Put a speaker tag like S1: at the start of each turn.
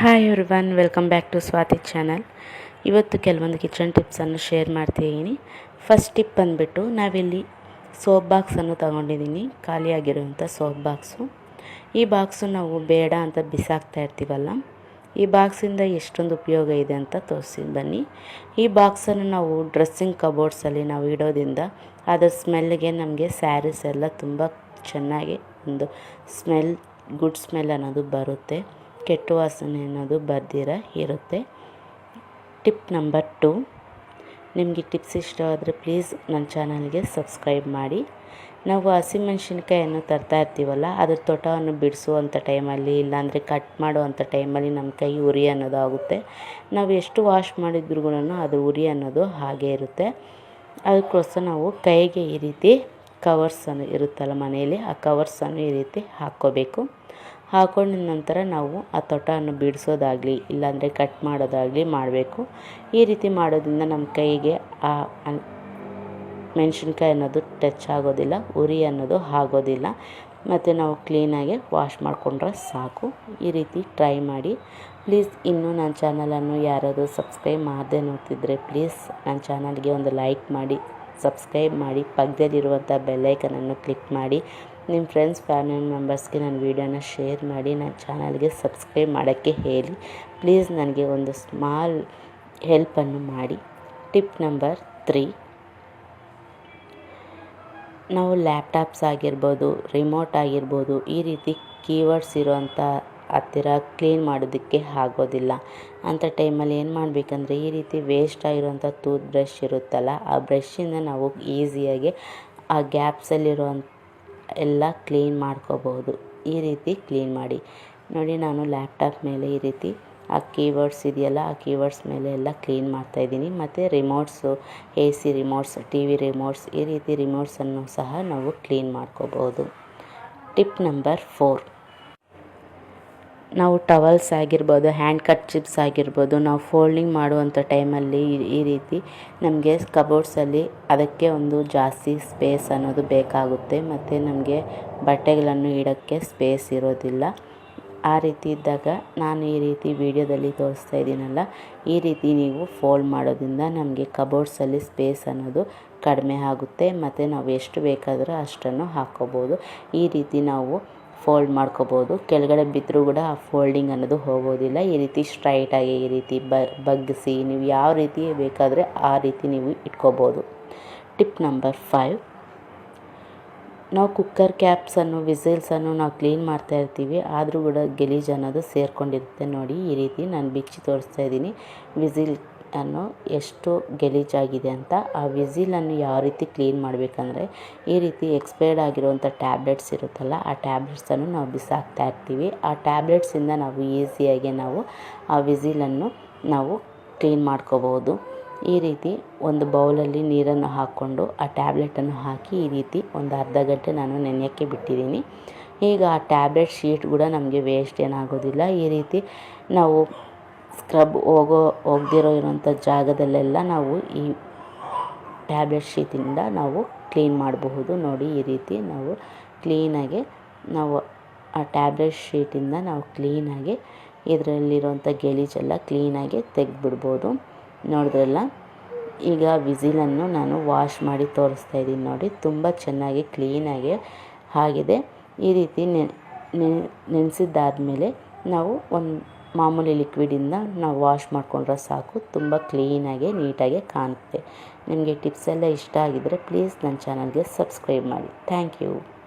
S1: Hi everyone welcome back to Swathi channel ಇವತ್ತು ಕೆಲವೊಂದು kitchen ಟಿಪ್ಸನ್ನು ಶೇರ್ ಮಾಡ್ತಿದ್ದೀನಿ. ಫಸ್ಟ್ ಟಿಪ್ ಬಂದುಬಿಟ್ಟು, ನಾವಿಲ್ಲಿ ಸೋಪ್ ಬಾಕ್ಸನ್ನು ತಗೊಂಡಿದ್ದೀನಿ. ಖಾಲಿಯಾಗಿರುವಂಥ ಸೋಪ್ ಬಾಕ್ಸು ಈ ಬಾಕ್ಸು ನಾವು ಬೇಡ ಅಂತ ಬಿಸಾಕ್ತಾ ಇರ್ತೀವಲ್ಲ, ಈ ಬಾಕ್ಸಿಂದ ಎಷ್ಟೊಂದು ಉಪಯೋಗ ಇದೆ ಅಂತ ತೋರಿಸಿದ್ದು ಬನ್ನಿ. ಈ ಬಾಕ್ಸನ್ನು ನಾವು ಡ್ರೆಸ್ಸಿಂಗ್ ಕಬೋರ್ಡ್ಸಲ್ಲಿ ನಾವು ಇಡೋದ್ರಿಂದ ಅದರ ಸ್ಮೆಲ್ಗೆ ನಮಗೆ ಸ್ಯಾರೀಸ್ ಎಲ್ಲ ತುಂಬ ಚೆನ್ನಾಗಿ ಒಂದು ಸ್ಮೆಲ್ ಗುಡ್ ಸ್ಮೆಲ್ ಅನ್ನೋದು ಬರುತ್ತೆ. ಕೆಟ್ಟ ವಾಸನೆ ಅನ್ನೋದು ಬರ್ದಿರ ಇರುತ್ತೆ. ಟಿಪ್ ನಂಬರ್ ಟು, ನಿಮಗೆ ಟಿಪ್ಸ್ ಇಷ್ಟ ಆದರೆ ಪ್ಲೀಸ್ ನನ್ನ ಚಾನಲ್ಗೆ ಸಬ್ಸ್ಕ್ರೈಬ್ ಮಾಡಿ. ನಾವು ಹಸಿಮೆಣ್ಸಿನ್ಕಾಯನ್ನು ತರ್ತಾ ಇರ್ತೀವಲ್ಲ, ಅದ್ರ ತೋಟವನ್ನು ಬಿಡಿಸುವಂಥ ಟೈಮಲ್ಲಿ, ಇಲ್ಲಾಂದರೆ ಕಟ್ ಮಾಡುವಂಥ ಟೈಮಲ್ಲಿ ನಮ್ಮ ಕೈ ಉರಿ ಅನ್ನೋದು ಆಗುತ್ತೆ. ನಾವು ಎಷ್ಟು ವಾಶ್ ಮಾಡಿದ್ರು ಕೂಡ ಅದು ಉರಿ ಅನ್ನೋದು ಹಾಗೆ ಇರುತ್ತೆ. ಅದಕ್ಕೋಸ್ಕರ ನಾವು ಕೈಗೆ ಈ ರೀತಿ ಕವರ್ಸನ್ನು ಇರುತ್ತಲ್ಲ ಮನೆಯಲ್ಲಿ, ಆ ಕವರ್ಸನ್ನು ಈ ರೀತಿ ಹಾಕ್ಕೋಬೇಕು. ಹಾಕೊಂಡ ನಂತರ ನಾವು ಆ ತೊಟವನ್ನು ಬಿಡಿಸೋದಾಗಲಿ, ಇಲ್ಲಾಂದರೆ ಕಟ್ ಮಾಡೋದಾಗಲಿ ಮಾಡಬೇಕು. ಈ ರೀತಿ ಮಾಡೋದ್ರಿಂದ ನಮ್ಮ ಕೈಗೆ ಆ ಮೆಣಸಿನ್ಕಾಯಿ ಅನ್ನೋದು ಟಚ್ ಆಗೋದಿಲ್ಲ, ಉರಿ ಅನ್ನೋದು ಆಗೋದಿಲ್ಲ. ಮತ್ತು ನಾವು ಕ್ಲೀನಾಗಿ ವಾಶ್ ಮಾಡಿಕೊಂಡ್ರೆ ಸಾಕು. ಈ ರೀತಿ ಟ್ರೈ ಮಾಡಿ. ಪ್ಲೀಸ್ ಇನ್ನೂ ನನ್ನ ಚಾನಲನ್ನು ಯಾರಾದರೂ ಸಬ್ಸ್ಕ್ರೈಬ್ ಮಾಡದೆ ನೋಡ್ತಿದ್ರೆ ಪ್ಲೀಸ್ ನನ್ನ ಚಾನಲ್ಗೆ ಒಂದು ಲೈಕ್ ಮಾಡಿ ಸಬ್ಸ್ಕ್ರೈಬ್ ಮಾಡಿ. ಪಕ್ಕದಲ್ಲಿರುವಂಥ ಬೆಲ್ಲೈಕನನ್ನು ಕ್ಲಿಕ್ ಮಾಡಿ. ನಿಮ್ಮ ಫ್ರೆಂಡ್ಸ್ ಫ್ಯಾಮಿಲಿ ಮೆಂಬರ್ಸ್ಗೆ ನನ್ನ ವೀಡಿಯೋನ ಶೇರ್ ಮಾಡಿ, ನನ್ನ ಚಾನಲ್ಗೆ ಸಬ್ಸ್ಕ್ರೈಬ್ ಮಾಡೋಕ್ಕೆ ಹೇಳಿ. ಪ್ಲೀಸ್ ನನಗೆ ಒಂದು ಸ್ಮಾಲ್ ಹೆಲ್ಪನ್ನು ಮಾಡಿ. ಟಿಪ್ ನಂಬರ್ ತ್ರೀ ನಾವು ಲ್ಯಾಪ್ಟಾಪ್ಸ್ ಆಗಿರ್ಬೋದು ರಿಮೋಟ್ ಆಗಿರ್ಬೋದು, ಈ ರೀತಿ ಕೀವರ್ಡ್ಸ್ ಇರೋವಂಥ ಹತ್ತಿರ ಕ್ಲೀನ್ ಮಾಡೋದಕ್ಕೆ ಆಗೋದಿಲ್ಲ. ಅಂಥ ಟೈಮಲ್ಲಿ ಏನು ಮಾಡಬೇಕಂದ್ರೆ, ಈ ರೀತಿ ವೇಸ್ಟ್ ಆಗಿರೋಂಥ ಟೂತ್ ಬ್ರಷ್ ಇರುತ್ತಲ್ಲ, ಆ ಬ್ರಷಿಂದ ನಾವು ಈಸಿಯಾಗಿ ಆ ಗ್ಯಾಪ್ಸಲ್ಲಿರುವಂಥ ಎಲ್ಲ ಕ್ಲೀನ್ ಮಾಡ್ಕೋಬಹುದು ಈ ರೀತಿ ಕ್ಲೀನ್ ಮಾಡಿ. ನೋಡಿ ನಾನು ಲ್ಯಾಪ್ಟಾಪ್ ಮೇಲೆ ಈ ರೀತಿ ಆ ಕೀವರ್ಡ್ಸ್ ಇದೆಯಲ್ಲ, ಆ ಕೀವರ್ಡ್ಸ್ ಮೇಲೆ ಎಲ್ಲ ಕ್ಲೀನ್ ಮಾಡ್ತಾಯಿದ್ದೀನಿ ಮತ್ತು remotes A C remotes T V remotes ಈ ರೀತಿ ರಿಮೋಟ್ಸನ್ನು ಸಹ ನಾವು ಕ್ಲೀನ್ ಮಾಡ್ಕೋಬಹುದು ಟಿಪ್ ನಂಬರ್ ಫೋರ್ ನಾವು ಟವಲ್ಸ್ ಆಗಿರ್ಬೋದು ಹ್ಯಾಂಡ್ ಕಟ್ ಚಿಪ್ಸ್ ಆಗಿರ್ಬೋದು, ನಾವು ಫೋಲ್ಡಿಂಗ್ ಮಾಡುವಂಥ ಟೈಮಲ್ಲಿ ಈ ರೀತಿ ನಮಗೆ ಕಬೋರ್ಡ್ಸಲ್ಲಿ ಅದಕ್ಕೆ ಒಂದು ಜಾಸ್ತಿ ಸ್ಪೇಸ್ ಅನ್ನೋದು ಬೇಕಾಗುತ್ತೆ. ಮತ್ತು ನಮಗೆ ಬಟ್ಟೆಗಳನ್ನು ಇಡೋಕ್ಕೆ ಸ್ಪೇಸ್ ಇರೋದಿಲ್ಲ. ಆ ರೀತಿ ಇದ್ದಾಗ ನಾನು ಈ ರೀತಿ ವಿಡಿಯೋದಲ್ಲಿ ತೋರಿಸ್ತಾ ಇದ್ದೀನಲ್ಲ, ಈ ರೀತಿ ನೀವು ಫೋಲ್ಡ್ ಮಾಡೋದ್ರಿಂದ ನಮಗೆ ಕಬೋರ್ಡ್ಸಲ್ಲಿ ಸ್ಪೇಸ್ ಅನ್ನೋದು ಕಡಿಮೆ ಆಗುತ್ತೆ. ಮತ್ತು ನಾವು ಎಷ್ಟು ಬೇಕಾದರೂ ಅಷ್ಟನ್ನು ಹಾಕ್ಕೋಬೋದು ಈ ರೀತಿ ನಾವು ಫೋಲ್ಡ್ ಮಾಡ್ಕೋಬೋದು. ಕೆಳಗಡೆ ಬಿದ್ದರೂ ಕೂಡ ಆ ಫೋಲ್ಡಿಂಗ್ ಅನ್ನೋದು ಹೋಗೋದಿಲ್ಲ. ಈ ರೀತಿ ಸ್ಟ್ರೈಟಾಗಿ ಈ ರೀತಿ ಬಗ್ಗಿಸಿ ನೀವು ಯಾವ ರೀತಿ ಬೇಕಾದರೆ ಆ ರೀತಿ ನೀವು ಇಟ್ಕೋಬೋದು. ಟಿಪ್ ನಂಬರ್ ಫೈವ್ ನಾವು ಕುಕ್ಕರ್ ಕ್ಯಾಪ್ಸನ್ನು ವಿಸಿಲ್ಸನ್ನು ನಾವು ಕ್ಲೀನ್ ಮಾಡ್ತಾ ಇರ್ತೀವಿ. ಆದರೂ ಕೂಡ ಗಲೀಜು ಅನ್ನೋದು ಸೇರಿಕೊಂಡಿರುತ್ತೆ ನೋಡಿ. ಈ ರೀತಿ ನಾನು ಬಿಚ್ಚಿ ತೋರಿಸ್ತಾ ಇದ್ದೀನಿ. ವಿಸಿಲ್ ಅನ್ನು ಎಷ್ಟು ಗಲೀಜಾಗಿದೆ ಅಂತ ಆ ವಿಸಿಲನ್ನು ಯಾವ ರೀತಿ ಕ್ಲೀನ್ ಮಾಡಬೇಕಂದ್ರೆ ಈ ರೀತಿ ಎಕ್ಸ್ಪೈರ್ಡ್ ಆಗಿರುವಂಥ ಟ್ಯಾಬ್ಲೆಟ್ಸ್ ಇರುತ್ತಲ್ಲ, ಆ ಟ್ಯಾಬ್ಲೆಟ್ಸನ್ನು ನಾವು ಬಿಸಾಕ್ತಾ ಇರ್ತೀವಿ. ಆ ಟ್ಯಾಬ್ಲೆಟ್ಸಿಂದ ನಾವು ಈಸಿಯಾಗಿ ನಾವು ಆ ವಿಸಿಲನ್ನು ನಾವು ಕ್ಲೀನ್ ಮಾಡ್ಕೋಬೋದು ಈ ರೀತಿ ಒಂದು ಬೌಲಲ್ಲಿ ನೀರನ್ನು ಹಾಕ್ಕೊಂಡು ಆ ಟ್ಯಾಬ್ಲೆಟನ್ನು ಹಾಕಿ ಈ ರೀತಿ ಒಂದು ಅರ್ಧ ಗಂಟೆ ನಾನು ನೆನೆಯೋಕ್ಕೆ ಬಿಟ್ಟಿದ್ದೀನಿ. ಈಗ ಆ ಟ್ಯಾಬ್ಲೆಟ್ ಶೀಟ್ ಕೂಡ ನಮಗೆ ವೇಸ್ಟ್ ಏನಾಗೋದಿಲ್ಲ. ಈ ರೀತಿ ನಾವು ಸ್ಕ್ರಬ್ ಹೋಗೋ, ಹೋಗದಿರೋ ಇರೋಂಥ ಜಾಗದಲ್ಲೆಲ್ಲ ನಾವು ಈ ಟ್ಯಾಬ್ಲೆಟ್ ಶೀಟಿಂದ ನಾವು ಕ್ಲೀನ್ ಮಾಡಬಹುದು. ನೋಡಿ ಈ ರೀತಿ ನಾವು ಕ್ಲೀನಾಗಿ ನಾವು ಆ ಟ್ಯಾಬ್ಲೆಟ್ ಶೀಟಿಂದ ನಾವು ಕ್ಲೀನಾಗಿ ಇದರಲ್ಲಿರೋಂಥ ಗಲೀಜೆಲ್ಲ ಕ್ಲೀನಾಗಿ ತೆಗೆದ್ಬಿಡ್ಬೋದು. ನೋಡಿದ್ರಲ್ಲ? ಈಗ ವಿಸಿಲನ್ನು ನಾನು ವಾಶ್ ಮಾಡಿ ತೋರಿಸ್ತಾ ಇದ್ದೀನಿ ನೋಡಿ. ತುಂಬ ಚೆನ್ನಾಗಿ ಕ್ಲೀನಾಗಿ ಆಗಿದೆ. ಈ ರೀತಿ ನೆನೆಸಿದ್ದಾದಮೇಲೆ ನಾವು ಒಂದು ಮಾಮೂಲಿ ಲಿಕ್ವಿಡಿಂದ ನಾವು ವಾಶ್ ಮಾಡಿಕೊಂಡ್ರೆ ಸಾಕು. ತುಂಬ ಕ್ಲೀನಾಗೆ ನೀಟಾಗಿ ಕಾಣುತ್ತೆ. ನಿಮಗೆ ಟಿಪ್ಸ್ ಎಲ್ಲ ಇಷ್ಟ ಆಗಿದ್ದರೆ ಪ್ಲೀಸ್ ನನ್ನ ಚಾನಲ್ಗೆ ಸಬ್ಸ್ಕ್ರೈಬ್ ಮಾಡಿ. Thank you